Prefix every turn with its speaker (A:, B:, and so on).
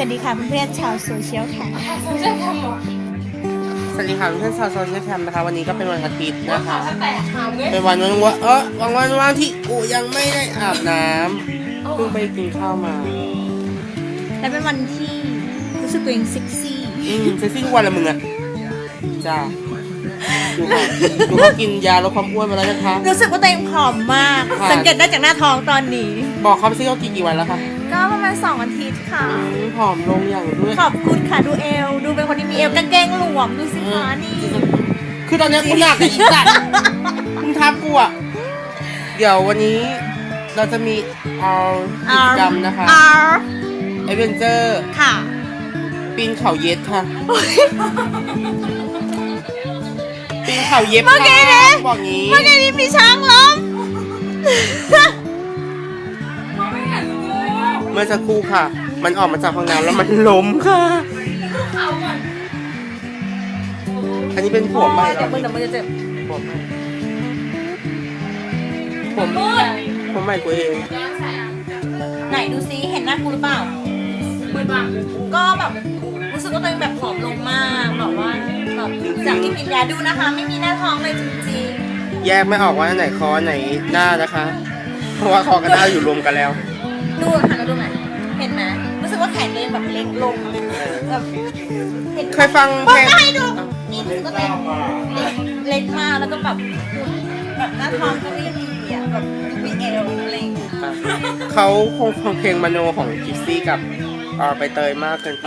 A: สวัสดีค่ะเพื่อนๆชาวโซเชียลค่ะ
B: สวัสดีค่ะเพื่อนๆชาวโซเชียลแคมนะคะวันนี้ก็เป็นวันอาทิตย์นะคะ
C: แต่ถามเลย
B: เป็นวันวันว่าเออวันวันว่างที่อูยังไม่ได้อาบน้ำเพิ่งไปกินข้าวมา
A: และเป็นวันที่รู้สึกตัวเองเซ็กซี่
B: อืมเซ็กซี่ทุกวันละมึงอะจ้าดูค่ะดูเขากินยาลดความอ้วนมาแล้วนะคะ
A: รู้สึกว่าตัวเองผอมมาก
B: ค่ะ
A: สังเกตได้จากหน้าท้องตอนนี้
B: บอกเขาไปซิเขากินกี่วันแล้วคะ
A: ก็ประ มาณ2อาทิตย์ค่ะ
B: อืมผอมลงอย่างด้วย
A: ขอบคุณค่ะดูเอว ดูเป็นคนที่มีเอวกางเกงหลวมดูสิคะนี่
B: คือตอนเนี้ยกูหนักกับอีสัตว์มึงทับกูอะเดี๋ยววันนี้เราจะมีเอากิจกรรมนะคะ
A: อา
B: เอเวนเจอร์
A: ค่ะ
B: ปีนเขาเย็ดค่ะปีนเขาเย็บ
A: เมื่อกี้
B: ค่ะ
A: เนี่ย
B: บอกงี้
A: เมื่อกี้นี้มีช้างล้ม
C: ม
B: มื่อสักครู่ค่ะ มันออกมาจากห้องน้ำแล้วมันล้มค่ะ
C: เขาก่อน
B: อันนี้เป็นผมใหม่
A: เดี๋ยวมึงเดี๋ยวมึงจะเจ็บ
B: ผมใหม่ผม
C: มืด
B: ผมใหม่กูเอง
A: ไหนดูซิเห็นหน้ากูหรือเปล่า
C: มืดมาก
A: ก็แบบรู้สึกว่าตัวเองแบบผอมลงมากแบบว่าแบบจากที่กินยาดูนะคะ ไม่มีหน้าท้องเลยจริง
B: แยกไม่ออกว่าอันไหนคออันไหนหน้านะคะ เพราะว่าคอกับหน้าอยู่รวมกันแล้ว
A: ๆ ดูค่ะเราดูหน่อยเห็นไหมรู้สึกว่าแขนตัวเองแบบเล็กลงแบบเห็น
B: เคยฟัง
A: บอ
B: เพ
A: ก
B: ลง
A: ก็ให้ดูนี่รู้สึกว่าตัวเองเล็กเล็กมากแล้วก็แบบแบบหน้าท้องก็ไม่ดีอะแบบมีเอวอะไรอย่างเงี้ย
B: เขาคงฟังเพลงมโนของกิฟซี่กับเอ่อใบเตยมากเกินไป